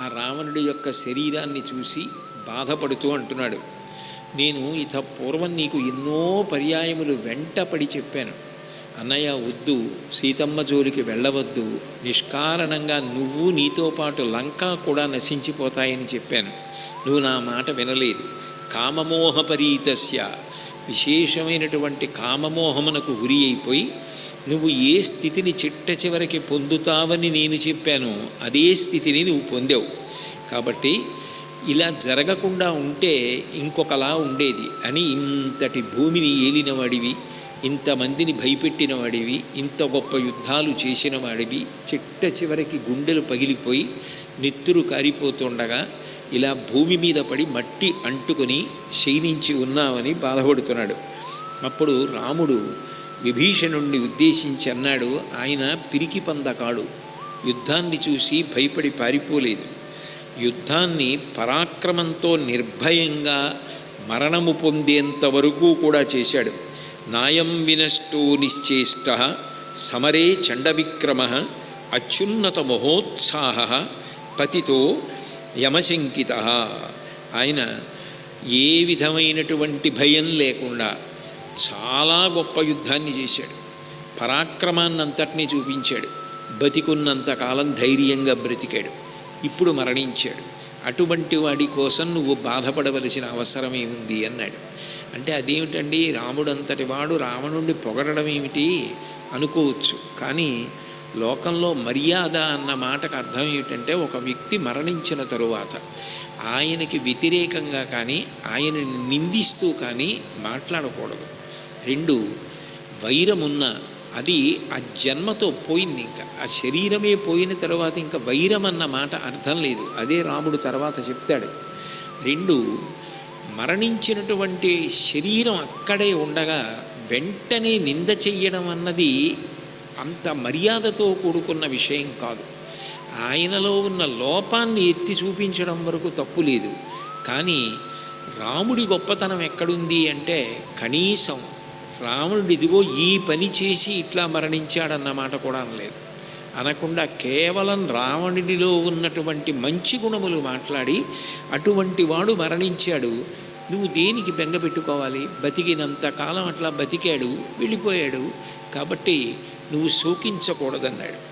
ఆ రావణుడి యొక్క శరీరాన్ని చూసి బాధపడుతూ అంటున్నాడు. నేను ఇత పూర్వం నీకు ఎన్నో పర్యాయములు వెంటపడి చెప్పాను. అన్నయ్య వద్దు సీతమ్మ జోలికి వెళ్ళవద్దు. నిష్కారణంగా నువ్వు నీతో పాటు లంక కూడా నశించిపోతాయని చెప్పాను. నువ్వు నా మాట వినలేదు. కామమోహపరీతస్య. విశేషమైనటువంటి కామమోహమునకు గురి అయిపోయి నువ్వు ఏ స్థితిని చిట్ట చివరికి పొందుతావని నేను చెప్పాను. అదే స్థితిని నువ్వు పొందావు. కాబట్టి ఇలా జరగకుండా ఉంటే ఇంకొకలా ఉండేది. అని ఇంతటి భూమిని ఏలినవాడివి ఇంతమందిని భయపెట్టిన వాడివి ఇంత గొప్ప యుద్ధాలు చేసిన వాడివి చిట్ట చివరికి గుండెలు పగిలిపోయి నెత్తురు కారిపోతుండగా ఇలా భూమి మీద పడి మట్టి అంటుకొని క్షీణించి ఉన్నామని బాధపడుతున్నాడు. అప్పుడు రాముడు విభీషణుణ్ణి ఉద్దేశించి అన్నాడు ఆయన పిరికి పందకాడు యుద్ధాన్ని చూసి భయపడి పారిపోలేదు. యుద్ధాన్ని పరాక్రమంతో నిర్భయంగా మరణము పొందేంత వరకు కూడా చేశాడు. నాయం వినష్టో నిశ్చేష్ట సమరే చండవిక్రమ అత్యున్నత మహోత్సాహ పతితో యమశంకిత. ఆయన ఏ విధమైనటువంటి భయం లేకుండా చాలా గొప్ప యుద్ధాన్ని చేశాడు. పరాక్రమాన్నంతటినీ చూపించాడు. బతికున్నంత కాలం ధైర్యంగా బ్రతికాడు. ఇప్పుడు మరణించాడు. అటువంటి వాడి కోసం నువ్వు బాధపడవలసిన అవసరం ఏముంది అన్నాడు. అంటే అదేమిటండి? రాముడంతటి వాడు రావణుణ్ణి పొగడడం ఏమిటి? అనుకోవచ్చు. కానీ లోకంలో మర్యాద అన్న మాటకు అర్థం ఏమిటంటే ఒక వ్యక్తి మరణించిన తరువాత ఆయనకి వ్యతిరేకంగా కానీ ఆయనని నిందిస్తూ కానీ మాట్లాడకూడదు. రెండు వైరమున్న అది ఆ జన్మతో పోయింది ఇంకా. ఆ శరీరమే పోయిన తర్వాత ఇంకా వైరం అన్న మాట అర్థం లేదు. అదే రాముడు తర్వాత చెప్తాడు. రెండు మరణించినటువంటి శరీరం అక్కడే ఉండగా వెంటనే నింద చెయ్యడం అన్నది అంత మర్యాదతో కూడుకున్న విషయం కాదు. ఆయనలో ఉన్న లోపాన్ని ఎత్తి చూపించడం వరకు తప్పు లేదు. కానీ రాముడి గొప్పతనం ఎక్కడుంది అంటే కనీసం రావణుడు ఇదిగో ఈ పని చేసి ఇట్లా మరణించాడన్న మాట కూడా అనలేదు. అనకుండా కేవలం రావణుడిలో ఉన్నటువంటి మంచి గుణములు మాట్లాడి అటువంటి వాడు మరణించాడు. నువ్వు దేనికి బెంగ పెట్టుకోవాలి? బతికినంత కాలం అట్లా బతికాడు వెళ్ళిపోయాడు. కాబట్టి నువ్వు శోకించకూడదన్నాడు.